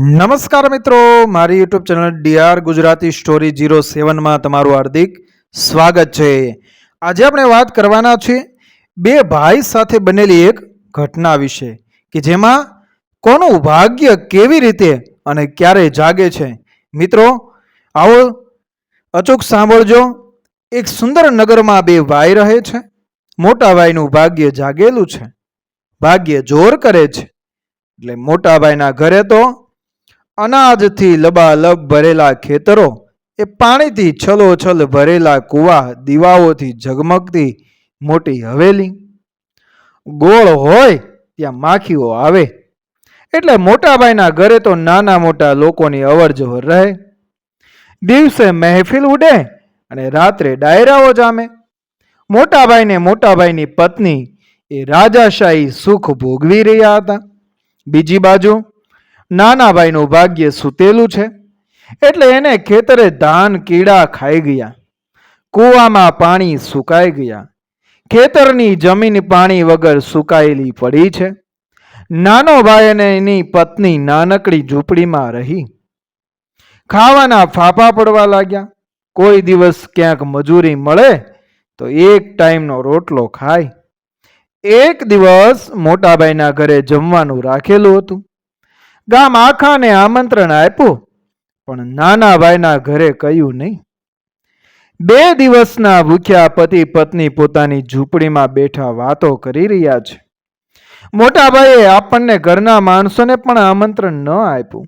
નમસ્કાર મિત્રો, મારી YouTube channel DR Gujarati story zero સેવનમાં તમારું હાર્દિક સ્વાગત છે. આજે આપણે વાત કરવાના છીએ બે ભાઈ સાથે બનેલી એક ઘટના વિશે કે જેમાં કોનું ભાગ્ય કેવી રીતે અને ક્યારે જાગે છે. મિત્રો, આવો અચૂક સાંભળજો. એક સુંદર નગરમાં બે ભાઈ રહે છે. મોટા ભાઈનું ભાગ્ય જાગેલું છે. ભાગ્ય જોર કરે છે. એટલે મોટા ભાઈના ઘરે તો અનાજથી લબાલબ ભરેલા ખેતરો, એ પાણીથી છલોછલ ભરેલા કૂવા, દીવાઓથી ઝગમગતી મોટી હવેલી. ગોળ હોય ત્યાં માખીઓ આવે. એટલે મોટાભાઈના ઘરે તો નાના મોટા લોકોની અવર જવર રહે. દિવસે મહેફિલ ઉડે અને રાત્રે ડાયરાઓ જામે. મોટાભાઈને મોટાભાઈની પત્ની એ રાજાશાહી સુખ ભોગવી રહ્યા હતા. બીજી બાજુ નાના ભાઈનું ભાગ્ય સૂતેલું છે, એટલે એને ખેતરે ધાન કીડા ખાઈ ગયા, કૂવામાં પાણી સુકાઈ ગયા, ખેતરની જમીન પાણી વગર સુકાયેલી પડી છે. નાનો ભાઈ અને એની પત્ની નાનકડી ઝૂંપડીમાં રહી. ખાવાના ફાફા પડવા લાગ્યા. કોઈ દિવસ ક્યાંક મજૂરી મળે તો એક ટાઈમનો રોટલો ખાય. એક દિવસ મોટાભાઈના ઘરે જમવાનું રાખેલું હતું. ગામ આખાને આમંત્રણ આપ્યું, પણ નાના ભાઈના ઘરે કહ્યું નહીં. બે દિવસના ભૂખ્યા પતિ પત્ની પોતાની ઝૂંપડીમાં બેઠા વાતો કરી રહ્યા છે. મોટા ભાઈએ આપણને ઘરના માણસોને પણ આમંત્રણ ન આપ્યું.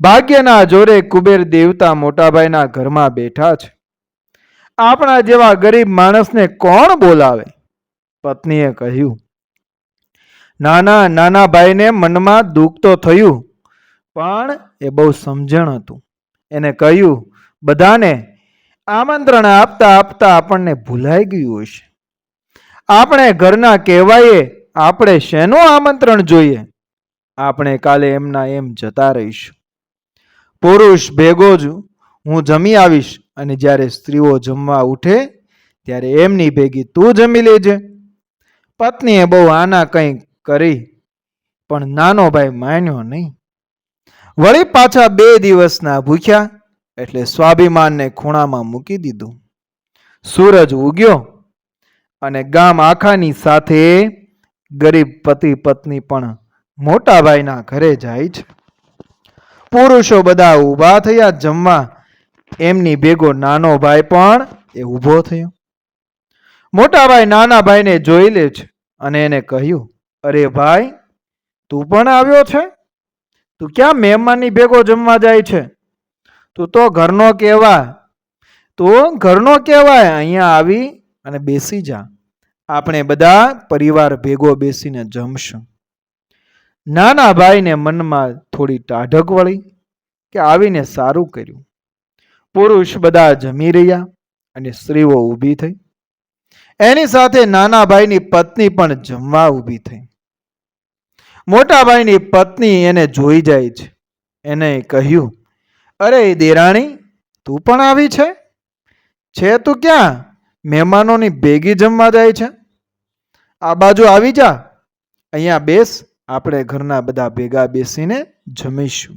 ભાગ્યના જોરે કુબેર દેવતા મોટાભાઈના ઘરમાં બેઠા છે. આપણા જેવા ગરીબ માણસને કોણ બોલાવે? પત્નીએ કહ્યું નાના નાના ભાઈને મનમાં દુઃખ તો થયું, પણ એ બહુ સમજણ હતું. એને કહ્યું, બધાને આમંત્રણ આપતા આપતા આપણને ભૂલાઈ ગયું હશે. આપણે ઘરના કહેવાયે આપણે શેનું આમંત્રણ જોઈએ? આપણે કાલે એમના એમ જતા રહીશું. પુરુષ ભેગો જ હું જમી આવીશ અને જ્યારે સ્ત્રીઓ જમવા ઉઠે, ત્યારે એમની ભેગી તું જમી લેજે. પત્નીએ બહુ આના કંઈ કરી. પણ નાનો ભાઈ માન્યો નહીં. વળી પાછા બે દિવસના ભૂખ્યા એટલે સ્વાભિમાનને ખૂણામાં મૂકી દીધું. સૂરજ ઉગ્યો અને ગામ આખાની સાથે ગરીબ પતિ પત્ની પણ મોટા ભાઈના ઘરે જાય છે. પુરુષો બધા ઊભા થયા જમવા. એમની ભેગો નાનો ભાઈ પણ એ ઊભો થયો. મોટા ભાઈ નાના ભાઈને જોઈ લે છે અને એને કહ્યું અરે ભાઈ, તું પણ આવ્યો છે? તું ક્યાં મહેમાનની ભેગો જમવા જાય છે? તું તો ઘરનો કહેવા તું ઘરનો કહેવાય. અહીંયા આવી અને બેસી જા. આપણે બધા પરિવાર ભેગો બેસીને જમશું. નાના ભાઈને મનમાં થોડી ટાઢક વળી કે આવીને સારું કર્યું. પુરુષ બધા જમી રહ્યા અને સ્ત્રીઓ ઊભી થઈ. એની સાથે નાના ભાઈની પત્ની પણ જમવા ઊભી થઈ. મોટા ભાઈની પત્ની એને જોઈ જાય છે. એને કહ્યું, અરે દેરાણી, તું પણ આવી છે? છે તું ક્યાં? મહેમાનોની ભેગી જમવા જાય છે? આ બાજુ આવી જા. અહીંયા બેસ, આપણે ઘરના બધા ભેગા બેસીને જમીશું.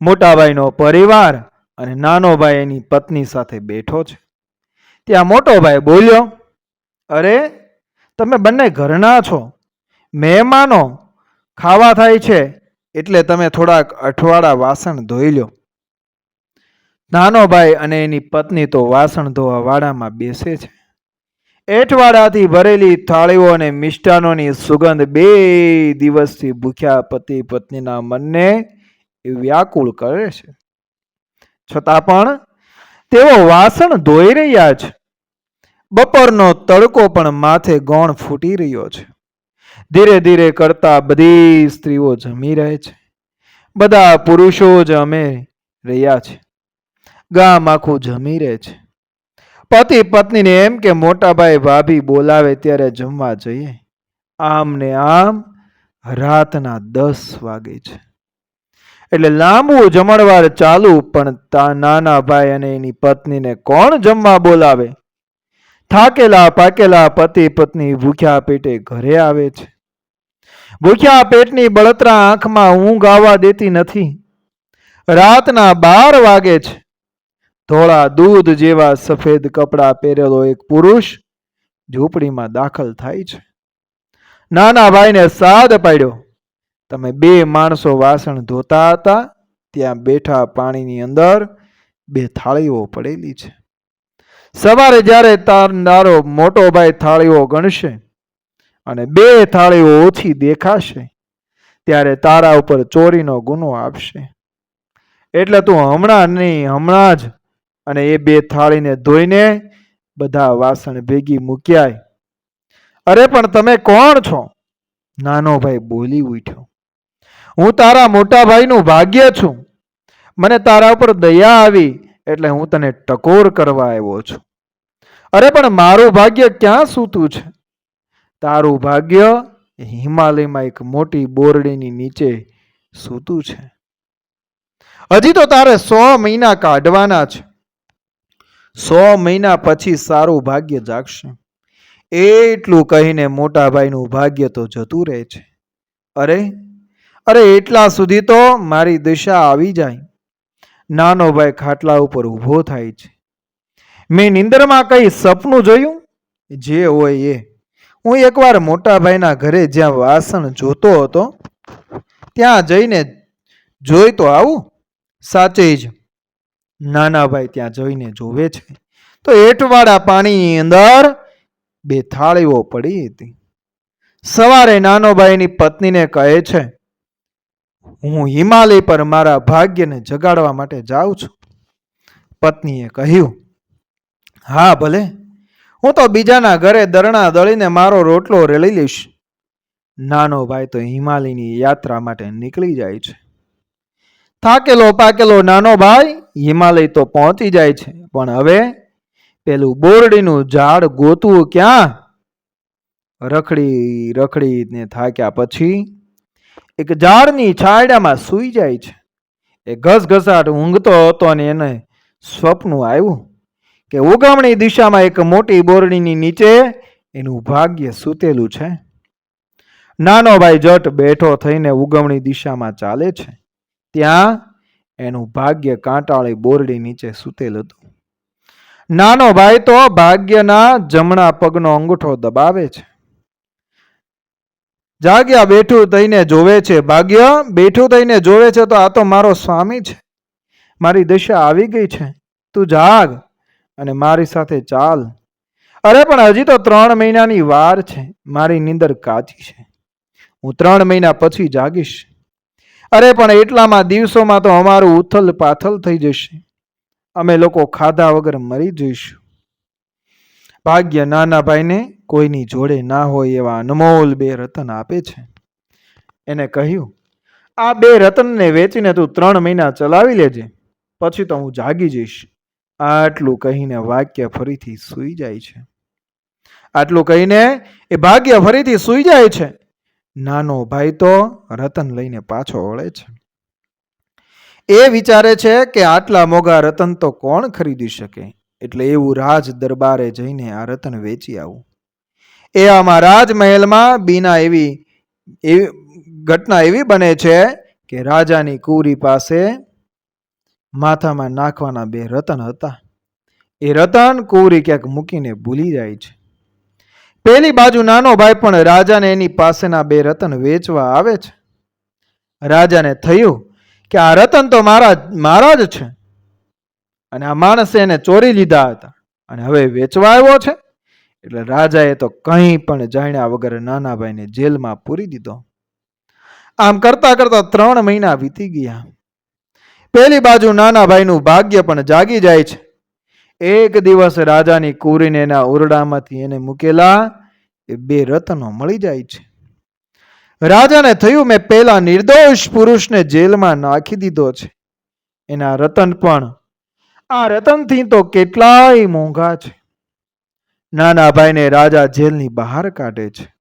મોટા ભાઈનો પરિવાર અને નાનો ભાઈ એની પત્ની સાથે બેઠો છે. ત્યાં મોટો ભાઈ બોલ્યો, અરે, તમે બંને ઘરના છો. મહેમાનો ખાવા થાય છે એટલે તમે થોડાક અઠવાડા વાસણ ધોઈ લો. નાનો ભાઈ અને એની પત્ની તો વાસણ ધોવા વાડામાં બેસે છે. એઠવાડાથી ભરેલી થાળીઓ અને મિષ્ટાનોની સુગંધ બે દિવસથી ભૂખ્યા પતિ પત્નીના મનને વ્યાકુળ કરે છે. છતાં પણ તેઓ વાસણ ધોઈ રહ્યા છે બપોરનો તડકો પણ માથે ગોણ ફૂટી રહ્યો છે. ધીરે ધીરે કરતા બધી સ્ત્રીઓ જમી રહે છે. બધા પુરુષો જ અમે રહ્યા છે. ગામ આખું જમી રહે છે. પતિ પત્નીને એમ કે મોટાભાઈ ભાભી બોલાવે ત્યારે જમવા જઈએ. આમ ને આમ રાતના દસ વાગે છે. એટલે લાંબુ જમણવાર ચાલુ, પણ તા નાના ભાઈ અને એની પત્નીને કોણ જમવા બોલાવે? થાકેલા, પાકેલા પતિ પત્ની ભૂખ્યા પેટે ઘરે આવે છે. ભૂખ્યા પેટની બળતરા આંખમાં ઊંઘ આવવા દેતી નથી. રાતના બાર વાગે છે. ધોળા દૂધ જેવા સફેદ કપડાં પહેરેલો એક પુરુષ ઝૂંપડીમાં દાખલ થાય છે. નાના ભાઈને સાદ પાડ્યો. તમે બે માણસો વાસણ ધોતા હતા, ત્યાં બેઠા પાણીની અંદર બે થાળીઓ પડેલી છે. સવારે જ્યારે તારનારો મોટો ભાઈ થાળીઓ ગણશે અને બે થાળીઓ ઓછી દેખાશે, ત્યારે તારા ઉપર ચોરીનો ગુનો આપશે. એટલે તું હમણાં નહીં, હમણાં જ અને એ બે થાળીને ધોઈને બધા વાસણ ભેગી મૂક્યાય. અરે, પણ તમે કોણ છો? નાનો ભાઈ બોલી ઉઠ્યો. હું તારા મોટા ભાઈનું ભાગ્ય છું. મને તારા ઉપર દયા આવી. એટલે હું તને ટકોર કરવા આવ્યો છું. અરે પણ મારું ભાગ્ય ક્યાં સૂતું છે? તારું ભાગ્ય હિમાલયમાં એક મોટી બોરડીની નીચે સૂતું છે. હજી તો તારે સો મહિના કાઢવાના છે. સો મહિના પછી સારું ભાગ્ય જાગશે. એટલું કહીને મોટાભાઈનું ભાગ્ય તો જતું રહે છે. અરે અરે એટલા સુધી તો મારી દિશા આવી જાય. નાનો ભાઈ ખાટલા ઉપર ઊભો થાય છે. મેં નિંદરમાં કઈ સપનું જોયું? જે હોય એ. હું એકવાર મોટા ભાઈના ઘરે જ્યાં વાસણ જોતો હતો, ત્યાં જઈને જોઈ તો આવું? સાચે જ. નાના ભાઈ ત્યાં જઈને જોવે છે. તો એટવાળા પાણીની અંદર બે થાળીઓ પડી હતી. સવારે નાનો ભાઈની પત્નીને કહે છે હું હિમાલય પર મારા ભાગ્યને જગાડવા માટે જાઉં છું. પત્નીએ કહ્યું, હા, ભલે. હું તો બીજાના ઘરે દરણા દળીને મારો રોટલો રેલી લઈશ. નાનો ભાઈ તો હિમાલયની યાત્રા માટે નીકળી જાય છે. થાકેલો પાકેલો નાનો ભાઈ હિમાલય તો પહોંચી જાય છે. પણ હવે પેલું બોરડીનું ઝાડ ગોતવું ક્યાં? રખડી રખડીને થાક્યા પછી એક ઝાડની છાંયડામાં સૂઈ જાય છે. એ ઘસઘસાટ ઊંઘતો હતો અને એને સ્વપ્ન આવ્યું કે ઉગમણી દિશામાં એક મોટી બોરડીની નીચે એનું ભાગ્ય સૂતેલું છે. નાનો ભાઈ જટ બેઠો થઈને ઉગમણી દિશામાં ચાલે છે. ત્યાં એનું ભાગ્ય કાંટાળી બોરડી નીચે સૂતેલું હતું. નાનો ભાઈ તો ભાગ્યના જમણા પગનો અંગૂઠો દબાવે છે. જાગ્યા બેઠું થઈને જોવે છે. ભાગ્ય, બેઠું થઈને જોવે છે તો આ તો મારો સ્વામી છે. મારી દશા આવી ગઈ છે. તું જાગ અને મારી સાથે ચાલ. અરે, પણ હજી તો ત્રણ મહિનાની વાર છે. મારી નીંદર કાચી છે. હું ત્રણ મહિના પછી જાગીશ. અરે, પણ એટલામાં દિવસોમાં તો અમારું ઉથલ પાથલ થઈ જશે. અમે લોકો ખાધા વગર મરી જઈશું. ભાગ્ય નાના ભાઈને કોઈની જોડે ના હોય એવા અનમોલ બે રતન આપે છે. એને કહ્યું, આ બે રતનને વેચીને તું ત્રણ મહિના ચલાવી લેજે, પછી તો હું જાગી જઈશ. આટલું કહીને વાક્ય ફરીથી સૂઈ જાય છે. આટલું કહીને એ ભાગ્ય ફરીથી સૂઈ જાય છે. નાનો ભાઈ તો રતન લઈને પાછો વળે છે. એ વિચારે છે કે આટલા મોગા રતન તો કોણ ખરીદી શકે? એટલે એવું રાજ દરબારે જઈને આ રતન વેચી આવું. એ આમાં રાજમહેલમાં બીના એવી એવી ઘટના એવી બને છે કે રાજાની કુરી પાસે માથામાં નાખવાના બે રતન હતા. એ રતન કુરી ક્યાંક મૂકીને ભૂલી જાય છે. પેલી બાજુ નાનો ભાઈ પણ રાજાને એની પાસેના બે રતન વેચવા આવે છે. રાજાને થયું કે આ રતન તો મારા મારા જ છે. અને આ માણસે એને ચોરી લીધા હતા. અને હવે વેચવા આવ્યો છે. એટલે રાજાએ તો કંઈ પણ જાણ્યા વગર નાના ભાઈને જેલમાં પૂરી દીધો. આમ કરતા કરતા ત્રણ મહિના વીતી ગયા. પેલી બાજુ નાના ભાઈનું ભાગ્ય પણ જાગી જાય છે. એક દિવસ રાજાની કુરીને એના ઓરડામાંથી એને મૂકેલા એ બે રતનો મળી જાય છે. રાજાને થયું મેં પેલા નિર્દોષ પુરુષને જેલમાં નાખી દીધો છે. એના રતન પણ આ રતનથી તો કેટલાય મોંઘા છે. નાના ભાઈને રાજા જેલની બહાર કાઢે છે.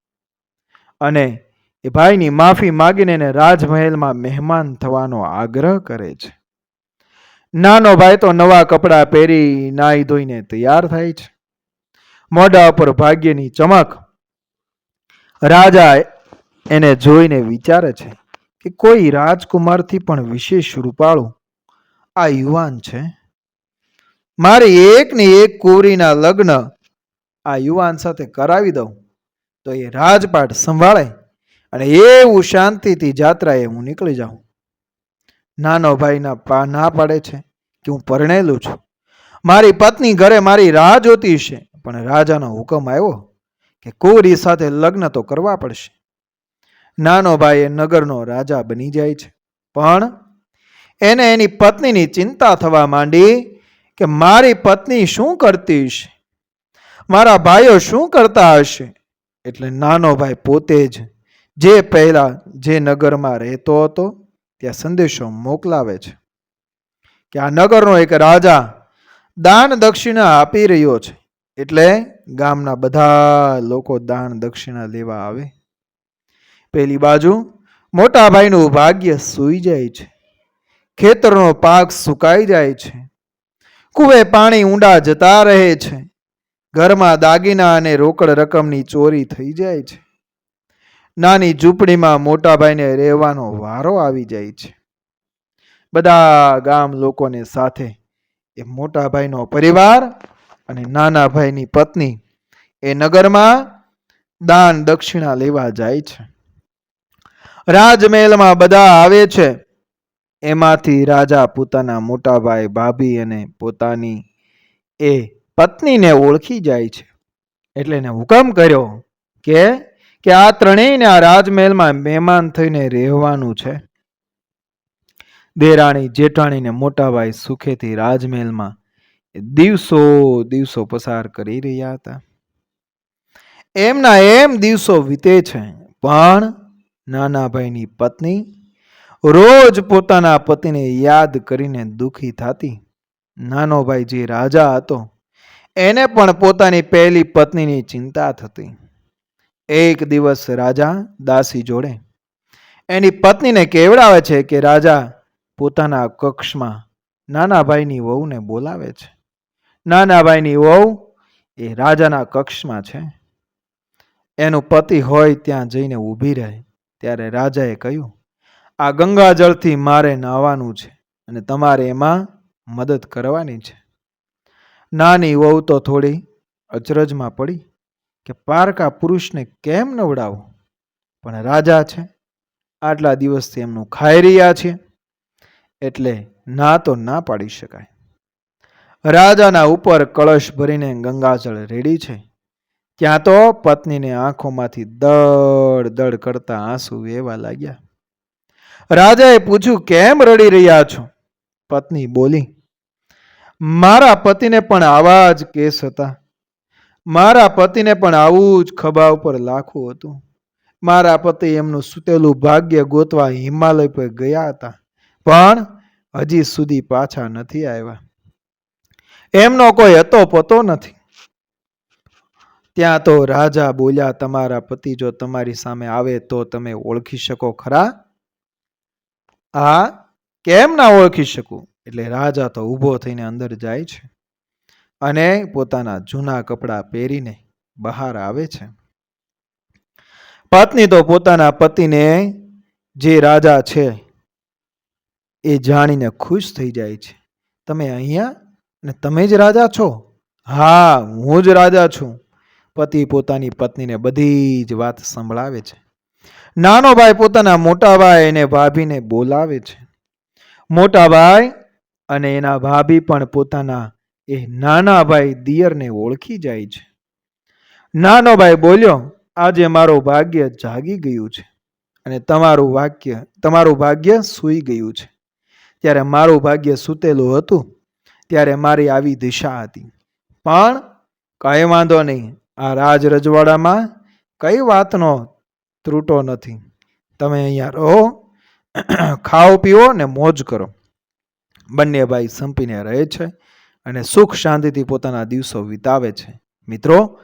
અને એ ભાઈની માફી માગીને એને રાજમહેલમાં મહેમાન થવાનો આગ્રહ કરે છે. નાનો ભાઈ તો નવા કપડાં પહેરી નાહી ધોઈને તૈયાર થાય છે. મોઢા ઉપર ભાગ્યની ચમક. રાજા એને જોઈને વિચારે છે કે કોઈ રાજકુમારથી પણ વિશેષ રૂપાળું આ યુવાન છે. મારી એકની એક કુવરીના લગ્ન આ યુવાન સાથે કરાવી દઉં, તો એ રાજપાટ સંભાળે અને એવું શાંતિથી જાત્રાએ હું નીકળી જાઉં. નાનો ભાઈના પા ના પાડે છે કે હું પરણેલું છું. મારી પત્ની ઘરે મારી રાહ જોતી છે, પણ રાજાનો હુકમ આવ્યો કે કુંવરી સાથે લગ્ન તો કરવા પડશે. નાનો ભાઈ એ નગરનો રાજા બની જાય છે, પણ એને એની પત્નીની ચિંતા થવા માંડી કે મારી પત્ની શું કરતી હશે? મારા ભાઈઓ શું કરતા હશે? એટલે નાનો ભાઈ પોતે જ જે પહેલા જે નગરમાં રહેતો હતો, ત્યાં સંદેશો મોકલાવે છે કે આ નગરનો એક રાજા દાન દક્ષિણા આપી રહ્યો છે. એટલે ગામના બધા લોકો દાન દક્ષિણા લેવા આવે. પેલી બાજુ મોટા ભાઈનું ભાગ્ય સૂઈ જાય છે. ખેતરનો પાક સુકાઈ જાય છે. કુવે પાણી ઊંડા જતા રહે છે. ઘરમાં દાગીના અને રોકડ રકમની ચોરી થઈ જાય છે. નાની ઝૂંપડીમાં મોટાભાઈને રહેવાનો વારો આવી જાય છે. બધા ગામ લોકોને સાથે એ મોટાભાઈનો પરિવાર અને નાના ભાઈની પત્ની એ નગરમાં દાન દક્ષિણા લેવા જાય છે. રાજમહેલમાં બધા આવે છે. એમાંથી રાજા પોતાના મોટાભાઈ ભાભી અને પોતાની એ પત્નીને ઓળખી જાય છે. એટલે એને હુકમ કર્યો કે કે આ ત્રણેયને આ રાજમહેલમાં મહેમાન થઈને રહેવાનું છે. દેરાણી જેઠાણીને મોટાભાઈ મોટા ભાઈ સુખેથી રાજમહેલમાં દિવસો દિવસો પસાર કરી રહ્યા હતા. એમના એમ દિવસો વીતે છે, પણ નાના ભાઈની પત્ની રોજ પોતાના પતિને યાદ કરીને દુખી થતી. નાનો ભાઈ જે રાજા હતો એને પણ પોતાની પહેલી પત્નીની ચિંતા થતી. એક દિવસ રાજા દાસી જોડે. એની પત્નીને કેવડાવે છે કે રાજા પોતાના કક્ષમાં નાના ભાઈની વહુને બોલાવે છે. નાના ભાઈની વહુ એ રાજાના કક્ષમાં છે. એનું પતિ હોય ત્યાં જઈને ઊભી રહે. ત્યારે રાજાએ કહ્યું, આ ગંગાજળથી મારે નાહવાનું છે અને તમારે એમાં મદદ કરવાની છે. નાની વહુ તો થોડી અચરજમાં પડી કે પારકા પુરુષને કેમ નવડાવો? પણ રાજા છે. આટલા દિવસથી એમનું ખાઈ રહ્યા છે. એટલે ના તો ના પાડી શકાય. રાજાના ઉપર કળશ ભરીને ગંગાજળ રેડી છે. ત્યાં તો પત્નીને આંખોમાંથી દડ દડ કરતા આંસુ વહેવા લાગ્યા. રાજાએ પૂછ્યું, કેમ રડી રહ્યા છો? પત્ની બોલી મારા પતિને પણ આવા જ કેસ હતા. મારા પતિને પણ આવું જ ખભા ઉપર લાખું હતું. મારા પતિ એમનું સૂતેલું ભાગ્ય ગોતવા હિમાલય પર ગયા હતા, પણ હજી સુધી પાછા નથી આવ્યા. એમનો કોઈ હતો પતો નથી. ત્યાં તો રાજા બોલ્યા, તમારા પતિ જો તમારી સામે આવે તો તમે ઓળખી શકો ખરા? આ કેમ ના ઓળખી શકું? એટલે રાજા તો ઊભો થઈને અંદર જાય છે અને પોતાના જૂના કપડાં પહેરીને બહાર આવે છે. પત્ની તો પોતાના પતિને જે રાજા છે એ જાણીને ખુશ થઈ જાય છે. તમે અહીંયા અને તમે જ રાજા છો? હા, હું જ રાજા છું. પતિ પોતાની પત્નીને બધી જ વાત સંભળાવે છે. નાનો ભાઈ પોતાના મોટા ભાઈ અને ભાભીને બોલાવે છે. મોટા ભાઈ અને એના ભાભી પણ પોતાના એ નાના ભાઈ દિયરને ઓળખી જાય છે. નાનો ભાઈ બોલ્યો, આજે મારું ભાગ્ય જાગી ગયું છે અને તમારું વાક્ય, તમારું ભાગ્ય સૂઈ ગયું છે. ત્યારે મારું ભાગ્ય સૂતેલું હતું, ત્યારે મારી આવી દિશા હતી. પણ કઈ વાંધો નહીં, આ રાજ રજવાડામાં કઈ વાતનો ત્રુટો નથી. તમે અહીંયા રહો, ખાઓ, પીઓ ને મોજ કરો. બંને ભાઈ સંપીને રહે છે અને સુખ શાંતિથી પોતાના દિવસો વિતાવે છે. મિત્રો,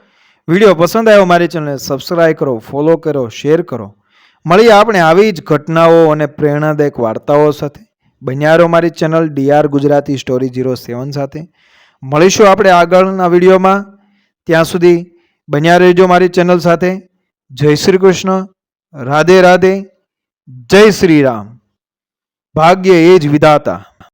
વીડિયો પસંદ આવ્યો મારી ચેનલને સબસ્ક્રાઈબ કરો ફોલો કરો શેર કરો. મળીએ આપણે આવી જ ઘટનાઓ અને પ્રેરણાદાયક વાર્તાઓ સાથે. બન્યા રહો મારી channel DR Gujarati story zero seven સાથે. મળીશું આપણે આગળના વિડીયોમાં. ત્યાં સુધી બન્યા રહેજો મારી ચેનલ સાથે. જય શ્રી કૃષ્ણ. રાધે રાધે. જય શ્રી રામ. ભાગ્ય એ જ વિધાતા.